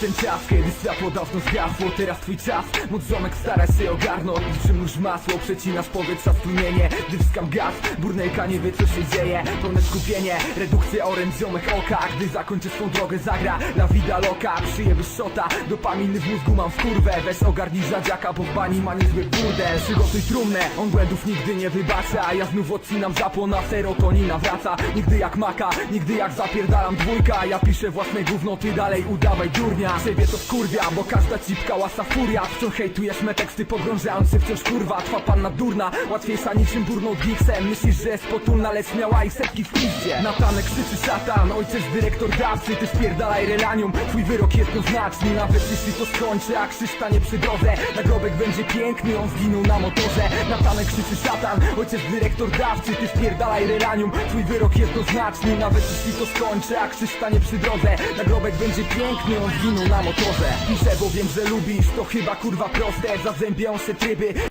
ten czas, kiedy światło dawno zgasło. Teraz twój czas, moc zomek staraj się ogarnąć. Przymnóż masło, przecinasz powietrza stłumienie Gdy wskam gaz, burnejka nie wie co się dzieje. Pełne skupienie, redukcja orędź ziomek oka. Gdy zakończę swą drogę zagra La vida loca, przyjemy szota Dopaminy w mózgu mam w kurwę. Weź ogarnij rzadziaka, bo w bani ma niezły burdel Przygotuj trumnę, on błędów nigdy nie wybacza. Ja znów odcinam zapłon, a serotonina wraca. Nigdy jak maka, nigdy jak zapierdalam dwójka. Ja piszę własne gówno, ty dalej udawaj durnia Ciebie to wkurwia, bo każda cipka łasa furia. Wciąż hejtujesz me teksty pogrążające wciąż kurwa. Twa panna durna, łatwiejsza niczym burną gigsem Myślisz, że jest potulna, lecz miała i setki w piździe Natanek krzyczy szatan, ojciec dyrektor dawcy. Ty spierdalaj relanium, twój wyrok jednoznaczny. Nawet jeśli to skończy, a krzyż stanie przy drodze. Nagrobek będzie piękny, on zginął na motorze. Natanek krzyczy szatan, ojciec dyrektor dawcy Ty spierdalaj relanium, twój wyrok jednoznaczny Nawet jeśli to skończy, a krzyż stanie przy drodze. Nagrobek będzie piękny, on zginął na motorze. Piszę, bo wiem, że lubisz, to chyba kurwa proste. Zazębią się tryby